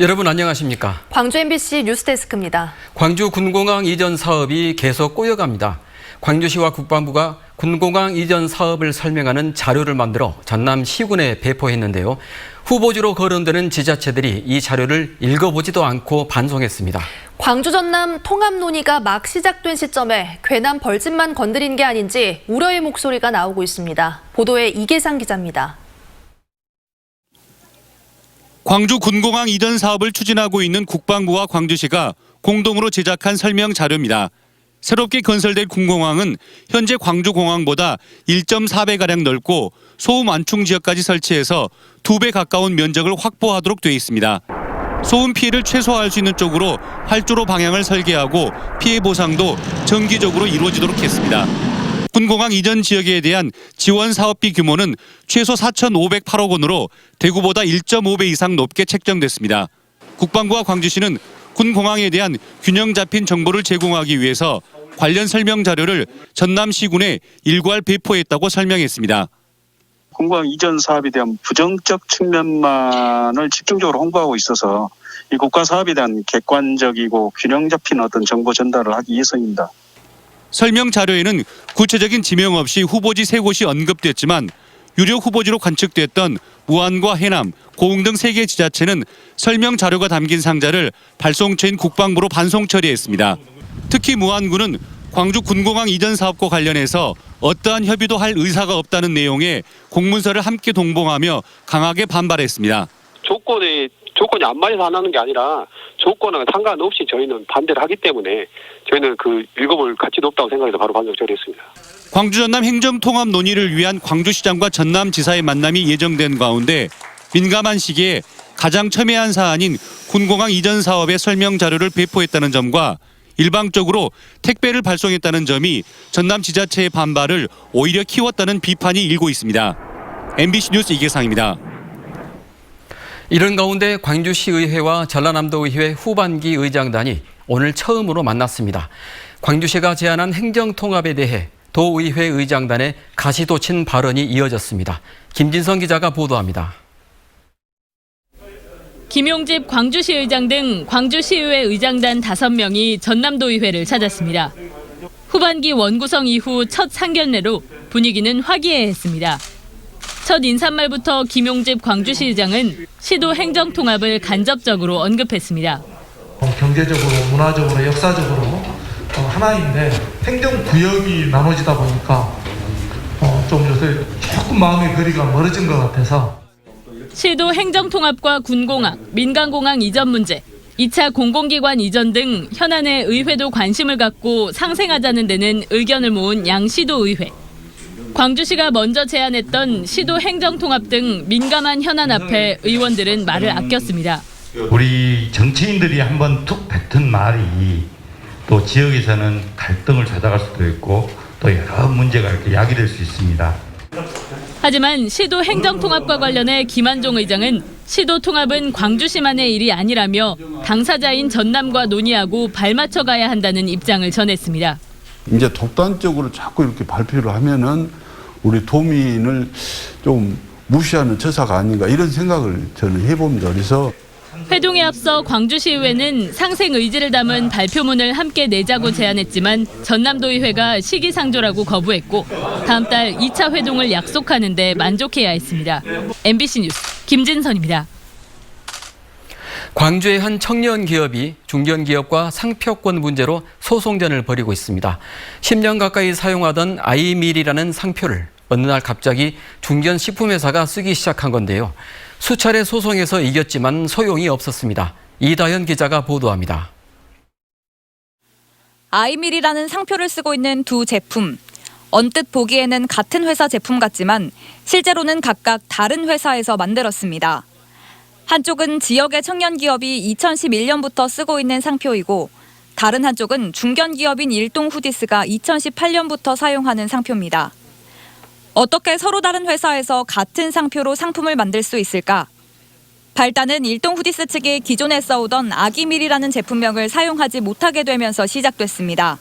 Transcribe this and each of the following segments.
여러분 안녕하십니까? 광주 MBC 뉴스데스크입니다. 광주 군공항 이전 사업이 계속 꼬여갑니다. 광주시와 국방부가 군공항 이전 사업을 설명하는 자료를 만들어 전남 시군에 배포했는데요. 후보지로 거론되는 지자체들이 이 자료를 읽어보지도 않고 반송했습니다. 광주 전남 통합 논의가 막 시작된 시점에 괜한 벌집만 건드린 게 아닌지 우려의 목소리가 나오고 있습니다. 보도에 이계상 기자입니다. 광주 군공항 이전 사업을 추진하고 있는 국방부와 광주시가 공동으로 제작한 설명 자료입니다. 새롭게 건설될 군공항은 현재 광주공항보다 1.4배 가량 넓고 소음 완충 지역까지 설치해서 두배 가까운 면적을 확보하도록 돼 있습니다. 소음 피해를 최소화할 수 있는 쪽으로 활주로 방향을 설계하고 피해 보상도 정기적으로 이루어지도록 했습니다. 군공항 이전 지역에 대한 지원 사업비 규모는 최소 4,508억 원으로 대구보다 1.5배 이상 높게 책정됐습니다. 국방부와 광주시는 군공항에 대한 균형 잡힌 정보를 제공하기 위해서 관련 설명 자료를 전남시군에 일괄 배포했다고 설명했습니다. 공항 이전 사업에 대한 부정적 측면만을 집중적으로 홍보하고 있어서 이 국가 사업에 대한 객관적이고 균형 잡힌 어떤 정보 전달을 하기 위해서입니다. 설명 자료에는 구체적인 지명 없이 후보지 세 곳이 언급됐지만 유력 후보지로 관측됐던 무안과 해남, 고흥 등 세 개 지자체는 설명 자료가 담긴 상자를 발송처인 국방부로 반송 처리했습니다. 특히 무안군은 광주 군공항 이전 사업과 관련해서 어떠한 협의도 할 의사가 없다는 내용의 공문서를 함께 동봉하며 강하게 반발했습니다. 조건에 조건이 안 맞아서 안 하는 게 아니라 조건은 상관없이 저희는 반대를 하기 때문에 저희는 그 읽어볼 가치도 없다고 생각해서 바로 반성 처리했습니다. 광주 전남 행정 통합 논의를 위한 광주시장과 전남지사의 만남이 예정된 가운데 민감한 시기에 가장 첨예한 사안인 군공항 이전 사업의 설명 자료를 배포했다는 점과 일방적으로 택배를 발송했다는 점이 전남 지자체의 반발을 오히려 키웠다는 비판이 일고 있습니다. MBC 뉴스 이계상입니다. 이런 가운데 광주시의회와 전라남도의회 후반기 의장단이 오늘 처음으로 만났습니다. 광주시가 제안한 행정통합에 대해 도의회 의장단의 가시도친 발언이 이어졌습니다. 김진성 기자가 보도합니다. 김용집 광주시 의장 등 광주시의회 의장단 5명이 전남도의회를 찾았습니다. 후반기 원구성 이후 첫 상견례로 분위기는 화기애애했습니다. 첫 인사말부터 김용집 광주시 의장은 시도 행정통합을 간접적으로 언급했습니다. 어, 경제적으로, 문화적으로, 역사적으로 어, 하나인데 행정구역이 나눠지다 보니까 어, 좀 요새 조금 마음의 거리가 멀어진 것 같아서 시도 행정통합과 군공항, 민간공항 이전 문제, 2차 공공기관 이전 등 현안에 의회도 관심을 갖고 상생하자는 데는 의견을 모은 양시도 의회. 광주시가 먼저 제안했던 시도 행정통합 등 민감한 현안 앞에 의원들은 말을 아꼈습니다. 우리 정치인들이 한번 툭 뱉은 말이 또 지역에서는 갈등을 찾아갈 수도 있고 또 여러 문제가 이렇게 야기될 수 있습니다. 하지만 시도 행정통합과 관련해 김한종 의장은 시도 통합은 광주시만의 일이 아니라며 당사자인 전남과 논의하고 발맞춰 가야 한다는 입장을 전했습니다. 이제 독단적으로 자꾸 이렇게 발표를 하면은 우리 도민을 좀 무시하는 처사가 아닌가 이런 생각을 저는 해봅니다. 그래서 회동에 앞서 광주시의회는 상생 의지를 담은 발표문을 함께 내자고 제안했지만 전남도의회가 시기상조라고 거부했고 다음 달 2차 회동을 약속하는데 만족해야 했습니다. MBC 뉴스 김진선입니다. 광주의 한 청년 기업이 중견 기업과 상표권 문제로 소송전을 벌이고 있습니다. 10년 가까이 사용하던 아이밀이라는 상표를 어느 날 갑자기 중견 식품회사가 쓰기 시작한 건데요. 수차례 소송에서 이겼지만 소용이 없었습니다. 이다현 기자가 보도합니다. 아이밀이라는 상표를 쓰고 있는 두 제품. 언뜻 보기에는 같은 회사 제품 같지만 실제로는 각각 다른 회사에서 만들었습니다. 한쪽은 지역의 청년 기업이 2011년부터 쓰고 있는 상표이고 다른 한쪽은 중견 기업인 일동 후디스가 2018년부터 사용하는 상표입니다. 어떻게 서로 다른 회사에서 같은 상표로 상품을 만들 수 있을까? 발단은 일동 후디스 측이 기존에 써오던 아기밀이라는 제품명을 사용하지 못하게 되면서 시작됐습니다.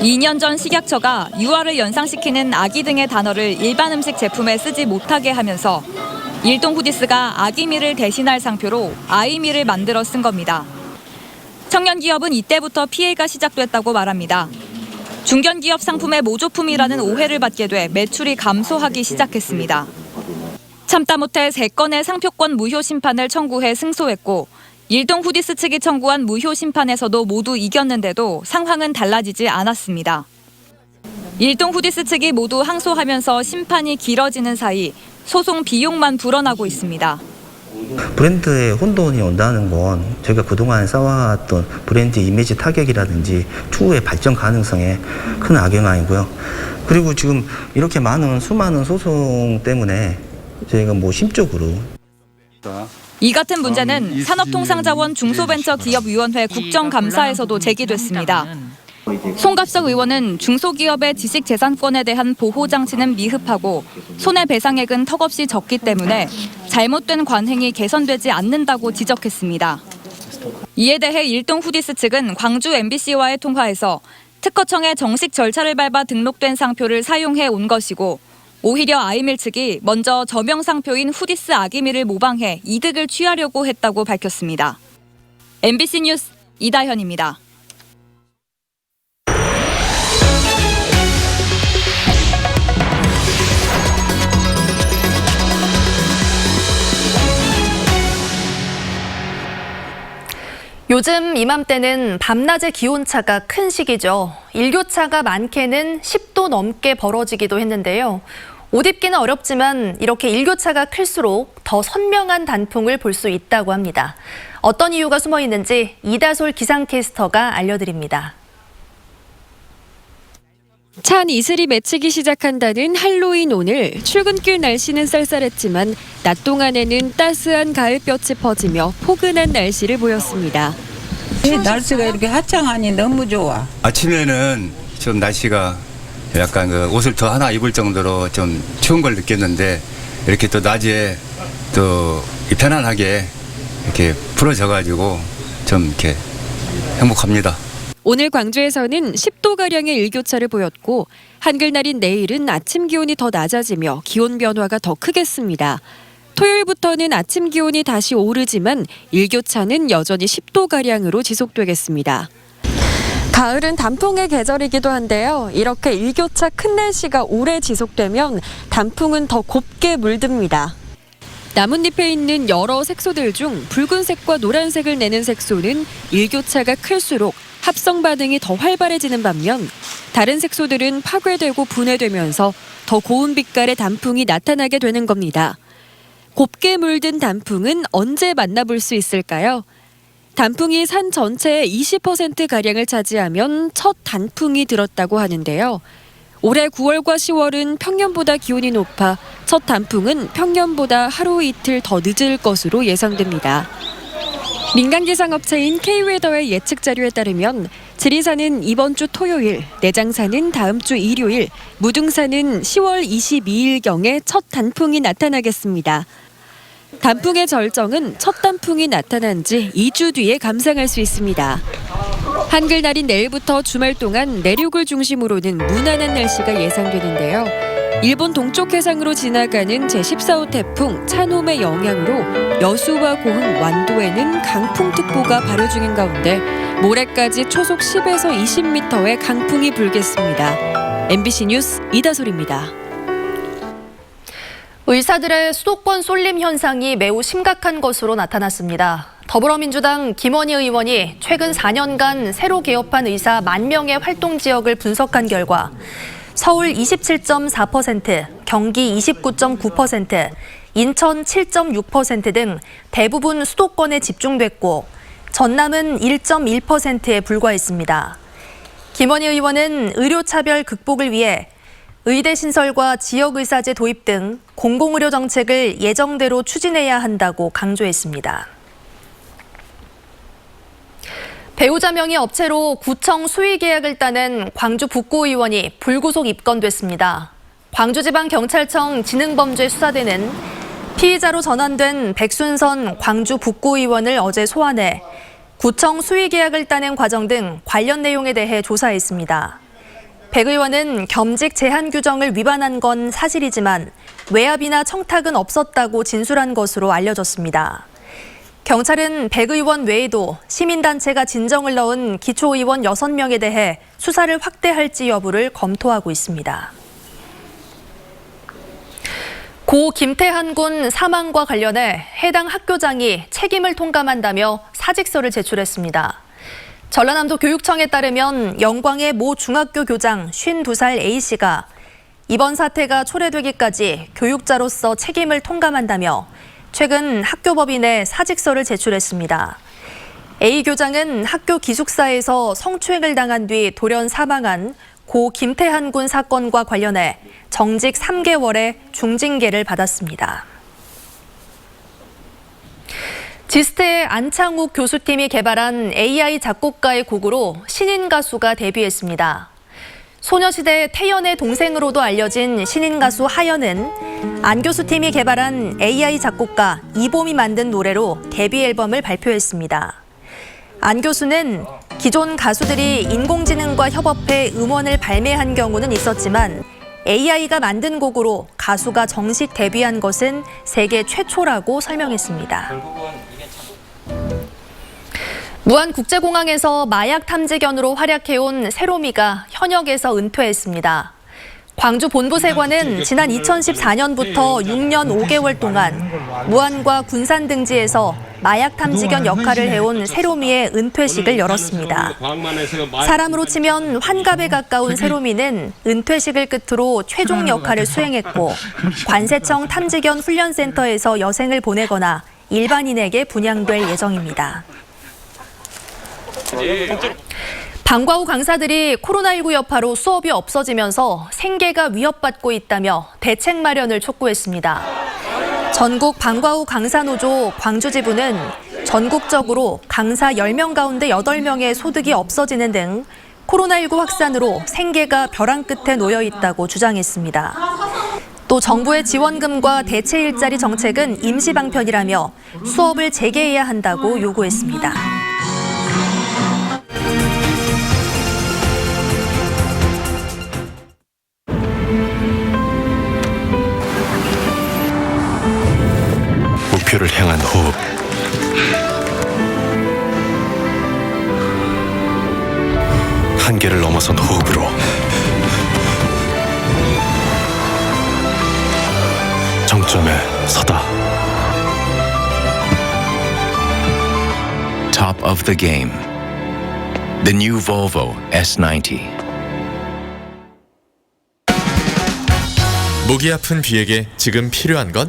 2년 전 식약처가 유아를 연상시키는 아기 등의 단어를 일반 음식 제품에 쓰지 못하게 하면서 일동 후디스가 아기미를 대신할 상표로 아이미를 만들어 쓴 겁니다. 청년 기업은 이때부터 피해가 시작됐다고 말합니다. 중견 기업 상품의 모조품이라는 오해를 받게 돼 매출이 감소하기 시작했습니다. 참다 못해 세 건의 상표권 무효 심판을 청구해 승소했고 일동 후디스 측이 청구한 무효 심판에서도 모두 이겼는데도 상황은 달라지지 않았습니다. 일동 후디스 측이 모두 항소하면서 심판이 길어지는 사이 소송 비용만 불어나고 있습니다. 브랜드에 혼돈이 온다는 건 저희가 그동안 쌓아왔던 브랜드 이미지 타격이라든지 추후의 발전 가능성에 큰 악영향이고요. 그리고 지금 이렇게 많은 수많은 소송 때문에 저희가 뭐 심적으로 이 같은 문제는 산업통상자원 중소벤처기업위원회 국정감사에서도 제기됐습니다. 송갑석 의원은 중소기업의 지식재산권에 대한 보호장치는 미흡하고 손해배상액은 턱없이 적기 때문에 잘못된 관행이 개선되지 않는다고 지적했습니다. 이에 대해 일동 후디스 측은 광주 MBC와의 통화에서 특허청의 정식 절차를 밟아 등록된 상표를 사용해 온 것이고 오히려 아이밀 측이 먼저 저명 상표인 후디스 아기밀을 모방해 이득을 취하려고 했다고 밝혔습니다. MBC 뉴스 이다현입니다. 요즘 이맘때는 밤낮의 기온차가 큰 시기죠. 일교차가 많게는 10도 넘게 벌어지기도 했는데요. 옷 입기는 어렵지만 이렇게 일교차가 클수록 더 선명한 단풍을 볼 수 있다고 합니다. 어떤 이유가 숨어 있는지 이다솔 기상캐스터가 알려드립니다. 찬 이슬이 맺히기 시작한다는 할로윈 오늘 출근길 날씨는 쌀쌀했지만 낮 동안에는 따스한 가을볕이 퍼지며 포근한 날씨를 보였습니다. 날씨가 이렇게 화창하니 너무 좋아. 아침에는 좀 날씨가 약간 그 옷을 더 하나 입을 정도로 좀 추운 걸 느꼈는데 이렇게 또 낮에 또 편안하게 이렇게 풀어져 가지고 좀 이렇게 행복합니다. 오늘 광주에서는 10도가량의 일교차를 보였고 한글날인 내일은 아침 기온이 더 낮아지며 기온 변화가 더 크겠습니다. 토요일부터는 아침 기온이 다시 오르지만 일교차는 여전히 10도가량으로 지속되겠습니다. 가을은 단풍의 계절이기도 한데요. 이렇게 일교차 큰 날씨가 오래 지속되면 단풍은 더 곱게 물듭니다. 나뭇잎에 있는 여러 색소들 중 붉은색과 노란색을 내는 색소는 일교차가 클수록 합성 반응이 더 활발해지는 반면 다른 색소들은 파괴되고 분해되면서 더 고운 빛깔의 단풍이 나타나게 되는 겁니다. 곱게 물든 단풍은 언제 만나볼 수 있을까요? 단풍이 산 전체의 20%가량을 차지하면 첫 단풍이 들었다고 하는데요. 올해 9월과 10월은 평년보다 기온이 높아 첫 단풍은 평년보다 하루 이틀 더 늦을 것으로 예상됩니다. 민간기상 업체인 K웨더의 예측 자료에 따르면 지리산은 이번 주 토요일, 내장산은 다음 주 일요일, 무등산은 10월 22일경에 첫 단풍이 나타나겠습니다. 단풍의 절정은 첫 단풍이 나타난 지 2주 뒤에 감상할 수 있습니다. 한글날인 내일부터 주말 동안 내륙을 중심으로는 무난한 날씨가 예상되는데요. 일본 동쪽 해상으로 지나가는 제14호 태풍 차놈의 영향으로 여수와 고흥, 완도에는 강풍특보가 발효 중인 가운데 모레까지 초속 10에서 20m의 강풍이 불겠습니다. MBC 뉴스 이다솔입니다. 의사들의 수도권 쏠림 현상이 매우 심각한 것으로 나타났습니다. 더불어민주당 김원희 의원이 최근 4년간 새로 개업한 의사 만 명의 활동 지역을 분석한 결과 서울 27.4%, 경기 29.9%, 인천 7.6%등 대부분 수도권에 집중됐고 전남은 1.1%에 불과했습니다. 김원희 의원은 의료차별 극복을 위해 의대 신설과 지역의사제 도입 등 공공의료 정책을 예정대로 추진해야 한다고 강조했습니다. 배우자 명의 업체로 구청 수의 계약을 따낸 광주 북구의원이 불구속 입건됐습니다. 광주지방경찰청 지능범죄수사대는 피의자로 전환된 백순선 광주 북구의원을 어제 소환해 구청 수의 계약을 따낸 과정 등 관련 내용에 대해 조사했습니다. 백 의원은 겸직 제한 규정을 위반한 건 사실이지만 외압이나 청탁은 없었다고 진술한 것으로 알려졌습니다. 경찰은 백 의원 외에도 시민단체가 진정을 넣은 기초의원 6명에 대해 수사를 확대할지 여부를 검토하고 있습니다. 고 김태한 군 사망과 관련해 해당 학교장이 책임을 통감한다며 사직서를 제출했습니다. 전라남도 교육청에 따르면 영광의 모 중학교 교장 52살 A씨가 이번 사태가 초래되기까지 교육자로서 책임을 통감한다며 최근 학교법인에 사직서를 제출했습니다. A 교장은 학교 기숙사에서 성추행을 당한 뒤 돌연 사망한 고 김태한 군 사건과 관련해 정직 3개월의 중징계를 받았습니다. 지스테의 안창욱 교수팀이 개발한 AI 작곡가의 곡으로 신인 가수가 데뷔했습니다. 소녀시대 태연의 동생으로도 알려진 신인 가수 하연은 안 교수팀이 개발한 AI 작곡가 이봄이 만든 노래로 데뷔 앨범을 발표했습니다. 안 교수는 기존 가수들이 인공지능과 협업해 음원을 발매한 경우는 있었지만 AI가 만든 곡으로 가수가 정식 데뷔한 것은 세계 최초라고 설명했습니다. 무안국제공항에서 마약 탐지견으로 활약해온 세로미가 현역에서 은퇴했습니다. 광주 본부세관은 지난 2014년부터 6년 5개월 동안 무안과 군산 등지에서 마약 탐지견 역할을 해온 세로미의 은퇴식을 열었습니다. 사람으로 치면 환갑에 가까운 세로미는 은퇴식을 끝으로 최종 역할을 수행했고 관세청 탐지견 훈련센터에서 여생을 보내거나 일반인에게 분양될 예정입니다. 방과후 강사들이 코로나19 여파로 수업이 없어지면서 생계가 위협받고 있다며 대책 마련을 촉구했습니다. 전국 방과후 강사노조 광주지부는 전국적으로 강사 10명 가운데 8명의 소득이 없어지는 등 코로나19 확산으로 생계가 벼랑 끝에 놓여 있다고 주장했습니다. 또 정부의 지원금과 대체 일자리 정책은 임시 방편이라며 수업을 재개해야 한다고 요구했습니다. 넘어선 호흡으로 정점에 서다. Top of the game. The new Volvo S90. 목이 아픈 비에게 지금 필요한 건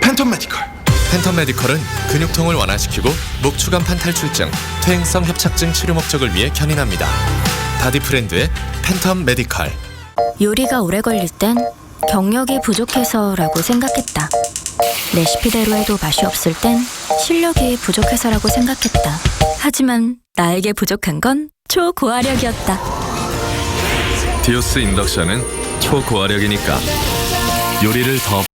팬텀 메디컬. 팬텀 메디컬은 근육통을 완화시키고 목 추간판 탈출증, 퇴행성 협착증 치료 목적을 위해 견인합니다. 다디 프렌드의 팬텀 메디컬. 요리가 오래 걸릴 땐 경력이 부족해서라고 생각했다. 레시피대로 해도 맛이 없을 땐 실력이 부족해서라고 생각했다. 하지만 나에게 부족한 건 초고화력이었다. 디오스 인덕션은 초고화력이니까 요리를 더